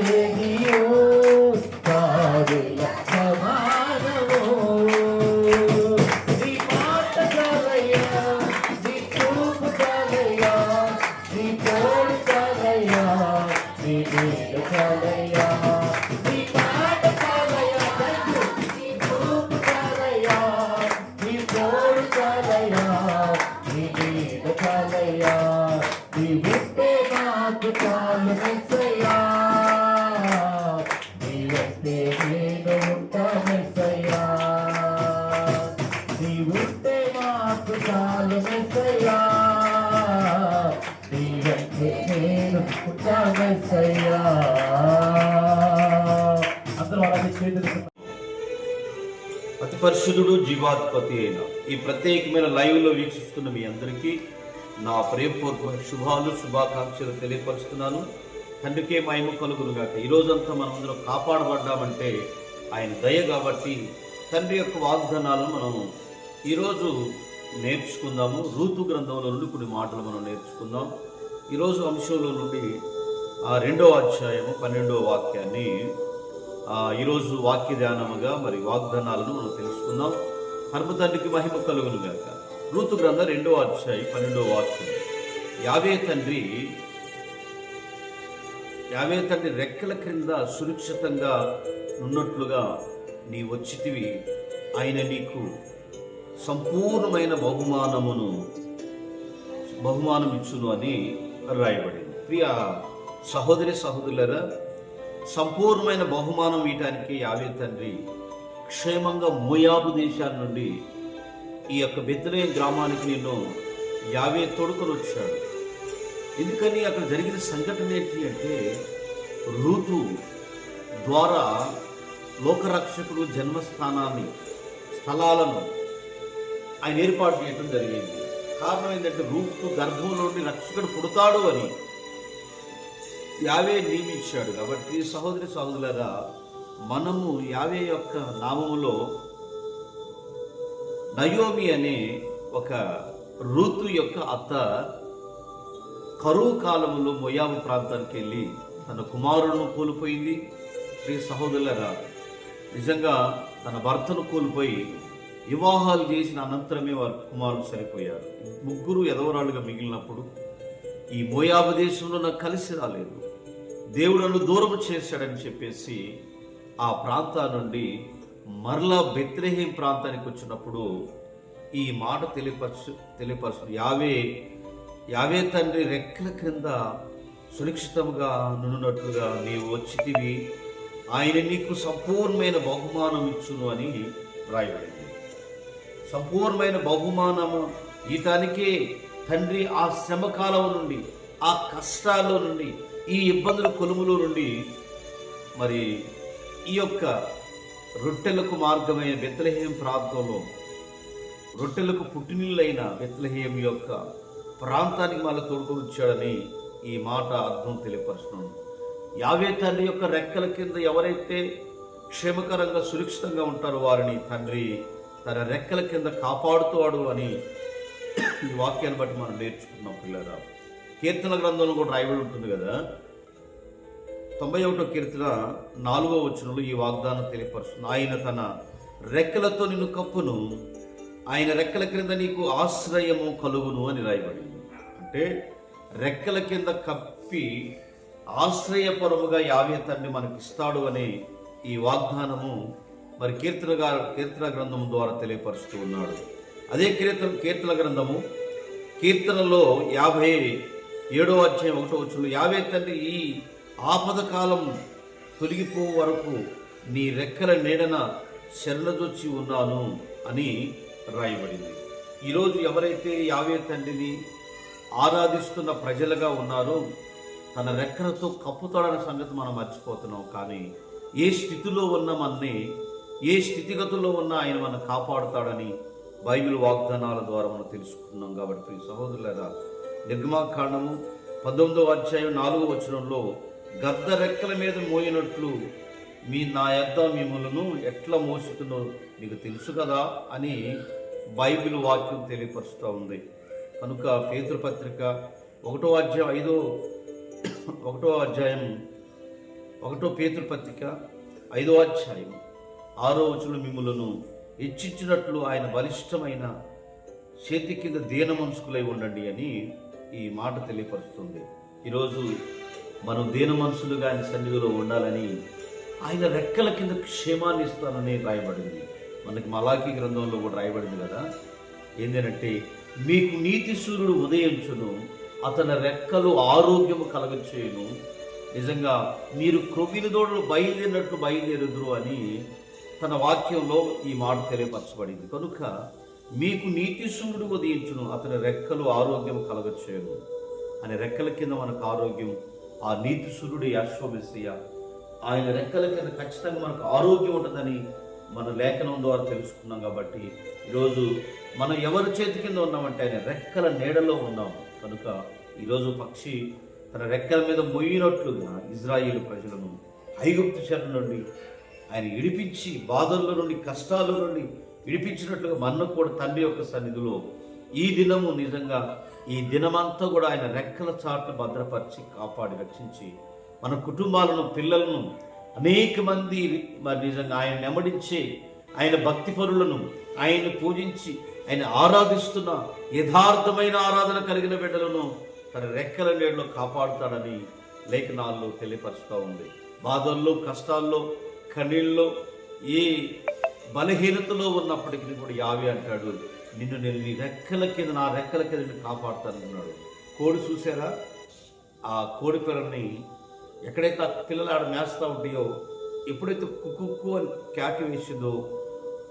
Thank you. నీ మాకు చాలు మెస్సయ్యా నేను మెస్సయ్యా. అందరూ అలాగే చేతులు అతి పరిశుద్ధుడు జీవాధిపతి అయిన ఈ ప్రత్యేకమైన లైవ్లో వీక్షిస్తున్న మీ అందరికీ నా ప్రేమపూర్వక శుభాలు శుభాకాంక్షలు తెలియపరుస్తున్నాను. తండ్రికే మహిమ కలుగును గాక. ఈ రోజంతా మనమందరం కాపాడబడ్డామంటే ఆయన దయ కాబట్టి తండ్రి యొక్క వాగ్దానాలను మనం ఈరోజు నేర్చుకుందాము. ఋతు గ్రంథంలో నుండి కొన్ని మాటలు మనం నేర్చుకుందాం. ఈరోజు అంశంలో నుండి ఆ రెండో అధ్యాయము పన్నెండో వాక్యాన్ని ఈరోజు వాక్య ధ్యానముగా మరి వాగ్దానాలను మనం తెలుసుకుందాం. హనుమ మహిమ కలుగును గాక. ఋతు గ్రంథ రెండో అధ్యాయం పన్నెండో వాక్యం. యావే తండ్రి యావే తండ్రి రెక్కల క్రింద సురక్షితంగా ఉన్నట్లుగా నీ వచ్చితివి. ఆయన నీకు సంపూర్ణమైన బహుమానమును బహుమానం ఇచ్చును అని రాయబడింది. ప్రియ సహోదరి సహోదరులరా సంపూర్ణమైన బహుమానం ఇవ్వటానికి యావే తండ్రి క్షేమంగా మోయాబు దేశాల నుండి ఈ యొక్క బెత్తలే గ్రామానికి నేను యావే తొడుకుని వచ్చాడు. ఎందుకని అక్కడ జరిగిన సంఘటన ఏంటి అంటే ఋతు ద్వారా లోకరక్షకుడు జన్మస్థానాన్ని స్థలాలను ఆయన ఏర్పాటు చేయడం జరిగింది. కారణం ఏంటంటే రూపు గర్భంలో నుండి రక్షకుడు పుడతాడు అని యావే నియమించాడు. కాబట్టి సహోదరి సహోదరులరా మనము యావే యొక్క నామములో నయోమి అనే ఒక ఋతు యొక్క అత్త కరువు కాలంలో మొయాబు ప్రాంతానికి వెళ్ళి తన కుమారులను కోల్పోయింది. ప్రియ సహోదరులరా నిజంగా తన భర్తను కోల్పోయి వివాహాలు చేసిన అనంతరమే వారి కుమారులు సరిపోయారు. ముగ్గురు ఎదవరాలుగా మిగిలినప్పుడు ఈ మోయాబ దేశంలో నాకు కలిసి రాలేదు. దేవుడు నన్ను దూరం చేశాడని చెప్పేసి ఆ ప్రాంతా నుండి మరలా బెత్రహీం ప్రాంతానికి వచ్చినప్పుడు ఈ మాట తెలియపరచు తెలియపరచు యావే యావే తండ్రి రెక్కల క్రింద సురక్షితంగా నున్నట్లుగా నీవు వచ్చితివి. ఆయన నీకు సంపూర్ణమైన బహుమానం ఇచ్చును అని రాయబడింది. సంపూర్ణమైన బహుమానము ఈటానికే తండ్రి ఆ శ్రమకాలం నుండి ఆ కష్టాల్లో నుండి ఈ ఇబ్బందుల కొలుములో నుండి మరి ఈ యొక్క రొట్టెలకు మార్గమైన బెత్తలహేం ప్రాంతంలో రొట్టెలకు పుట్టినీళ్ళైన బెత్లహేం యొక్క ప్రాంతానికి మళ్ళీ తోడుకొని వచ్చాడని ఈ మాట అర్థం తెలియపరుస్తున్నాను యావే తండ్రి యొక్క రెక్కల కింద ఎవరైతే క్షేమకరంగా సురక్షితంగా ఉంటారో వారిని తండ్రి తన రెక్కల కింద కాపాడుతాడు అని ఈ వాక్యాన్ని బట్టి మనం నేర్చుకున్నాం పిల్లరా. కీర్తన గ్రంథంలో కూడా రాయబడి ఉంటుంది కదా. తొంభై ఒకటో కీర్తన నాలుగో వచనంలో ఈ వాగ్దానం తెలియపరుస్తుంది. ఆయన తన రెక్కలతో నిన్ను కప్పును ఆయన రెక్కల క్రింద నీకు ఆశ్రయము కలుగును అని రాయబడింది. అంటే రెక్కల కింద కప్పి ఆశ్రయపరముగా యావే తండ్రి మనకి ఇస్తాడు అనే ఈ వాగ్దానము మరి కీర్తన గారు కీర్తన గ్రంథం ద్వారా తెలియపరుస్తూ ఉన్నాడు. అదే కీర్తన కీర్తన గ్రంథము కీర్తనలో యాభై ఏడో అధ్యాయం ఒకటో వచ్చులు యాభై తండ్రి ఈ ఆపద కాలం తొలగిపో వరకు నీ రెక్కల నీడన శరణదొచ్చి ఉన్నాను అని రాయబడింది. ఈరోజు ఎవరైతే యావే తండ్రిని ఆరాధిస్తున్న ప్రజలుగా ఉన్నారో తన రెక్కలతో కప్పుతాడన్న సంగతి మనం మర్చిపోతున్నాం. కానీ ఏ స్థితిలో ఉన్న మనని ఏ స్థితిగతుల్లో ఉన్న ఆయన మనం కాపాడుతాడని బైబిల్ వాగ్దానాల ద్వారా మనం తెలుసుకున్నాం కాబట్టి ప్రియ నిర్మాకాండము పంతొమ్మిదో అధ్యాయం నాలుగో వచనంలో గద్ద రెక్కల మీద మోయినట్లు మీ నా యొక్క మిమ్మలను ఎట్లా మోసుతుందో మీకు తెలుసు కదా అని బైబిల్ వాక్యం తెలియపరుస్తూ ఉంది. కనుక పేతృపత్రిక ఒకటో అధ్యాయం ఐదో ఒకటో అధ్యాయం ఒకటో పేతృపత్రిక ఐదో అధ్యాయం ఆరో వచనం మిమ్ములను హెచ్చించినట్లు ఆయన బలిష్టమైన చేతి కింద దీన మనసుకులై ఉండండి అని ఈ మాట తెలియపరుస్తుంది. ఈరోజు మనం దీన మనసులుగా ఆయన సన్నిధిలో ఉండాలని ఆయన రెక్కల కింద క్షేమాన్ని ఇస్తానని రాయబడింది. మనకి మలాఖీ గ్రంథంలో కూడా రాయబడింది కదా? ఏంటంటే మీకు నీతి సూర్యుడు ఉదయించును అతని రెక్కలు ఆరోగ్యము కలగచేయును. నిజంగా మీరు క్రొవ్విన దోడలు బయలుదేరినట్లు బయలుదేరుదురు అని తన వాక్యంలో ఈ మాట తెలియపరచబడింది. కనుక మీకు నీతి సూర్యుడు ఉదయించును అతని రెక్కలు ఆరోగ్యం కలగచ్చేయను అనే రెక్కల కింద మనకు ఆరోగ్యం ఆ నీతి సూర్యుడు యాశ్వమిస్య ఆయన రెక్కల కింద ఖచ్చితంగా మనకు ఆరోగ్యం ఉంటుందని మన లేఖనం ద్వారా తెలుసుకున్నాం కాబట్టి ఈరోజు మనం ఎవరి చేతి కింద ఉన్నామంటే ఆయన రెక్కల నీడలో ఉన్నాం. కనుక ఈరోజు పక్షి తన రెక్కల మీద మొయ్యినట్లుగా ఇజ్రాయిల్ ప్రజలను ఐగుప్తు చెర నుండి ఆయన ఇడిపించి బాధల్లో నుండి కష్టాల నుండి విడిపించినట్లుగా మన్న కూడా తండ్రి యొక్క సన్నిధిలో ఈ దినము నిజంగా ఈ దినమంతా కూడా ఆయన రెక్కల చాటు భద్రపరిచి కాపాడి రక్షించి మన కుటుంబాలను పిల్లలను అనేక మంది మరి నిజంగా ఆయన నెమడించే ఆయన భక్తి పరులను ఆయన్ని పూజించి ఆయన ఆరాధిస్తున్న యథార్థమైన ఆరాధన కలిగిన బిడ్డలను తన రెక్కల నీడలో కాపాడుతాడని లేఖనాల్లో తెలియపరుస్తూ ఉంది. బాధల్లో కష్టాల్లో కన్నీళ్ళలో ఏ బలహీనతలో ఉన్నప్పటికీ కూడా యావి అంటాడు నిన్ను నేను నీ రెక్కల కింద నా రెక్కల కింద నేను కాపాడుతానన్నాడు. కోడి చూసారా ఆ కోడి పిల్లల్ని ఎక్కడైతే ఆ పిల్లలు ఆడ మేస్తూ ఉంటాయో ఎప్పుడైతే కుక్కు అని కేక వేసిందో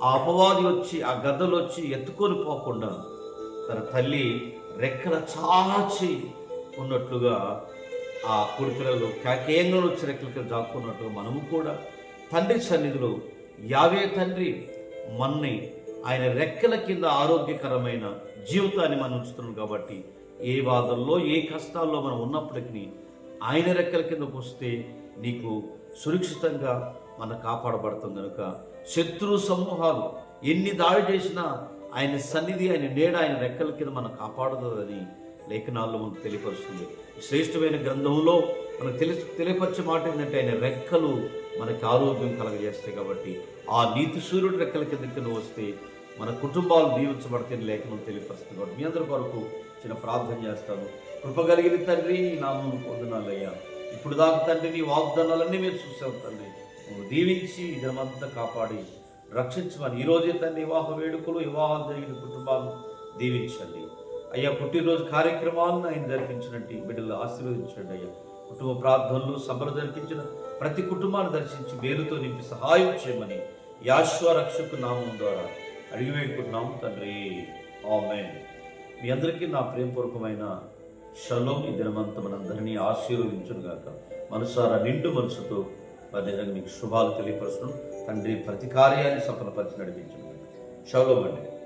ఆ అపవాది వచ్చి ఆ గద్దలు వచ్చి ఎత్తుకొని పోకుండా తన తల్లి రెక్కల చాచి ఉన్నట్లుగా ఆ కోడి పిల్లలు కేకేయంగా వచ్చి రెక్కల కింద జాక్కున్నట్టుగా మనము కూడా తండ్రి సన్నిధిలో యావే తండ్రి మన్ని ఆయన రెక్కల కింద ఆరోగ్యకరమైన జీవితాన్ని మనం ఉంచుతున్నాం కాబట్టి ఏ బాధల్లో ఏ కష్టాల్లో మనం ఉన్నప్పటికీ ఆయన రెక్కల కిందకు వస్తే నీకు సురక్షితంగా మన కాపాడబడతాం కనుక శత్రు సమూహాలు ఎన్ని దాడి చేసినా ఆయన సన్నిధి ఆయన నీడ ఆయన రెక్కల కింద మనం కాపాడుతుందని లేఖనాల్లో మనకు తెలియపరుస్తుంది. శ్రేష్టమైన గ్రంథంలో మనకు తెలి తెలియపరిచే మాట ఏంటంటే ఆయన రెక్కలు మనకి ఆరోగ్యం కలగజేస్తాయి కాబట్టి ఆ నీతి సూర్యుడు రెక్కల కిందకి నువ్వు వస్తే మన కుటుంబాలు దీవించబడితే లేఖనం తెలియపరుస్తుంది. కాబట్టి మీ అందరి కొరకు చిన్న ప్రార్థన చేస్తాను. కృపగలిగిన తండ్రి నీ నామం పొందనాలయ్యా. ఇప్పుడు దాకా తండ్రి నీ వాగ్దానాలన్నీ మీరు చూసావు తండ్రి. నువ్వు దీవించి ఇదంతా కాపాడి రక్షించమని. ఈరోజే తండ్రి వివాహ వేడుకలు వివాహాలు జరిగిన కుటుంబాలు దీవించండి. అయ్యా పుట్టినరోజు కార్యక్రమాలను ఆయన జరిపించినట్టు బిడ్డలు ఆశీర్వదించండి అయ్యా. కుటుంబ ప్రార్థనలు సభలు జరిపించిన ప్రతి కుటుంబాన్ని దర్శించి మేలుతో నింపి సహాయం చేయమని యాశ్వ రక్షకు నామం ద్వారా అడిగి వేడుకుంటున్నాము తండ్రి. ఆమెన్. మీ అందరికీ నా ప్రేమపూర్వకమైన షలోం. ఈ దినమంతా మనందరినీ ఆశీర్వదించునుగాక మనసారా నిండు మనసుతో మరి మీకు శుభాలు తెలియపరచడం తండ్రి ప్రతి కార్యాన్ని సఫలపరిచి నడిపించను షలోం అండి.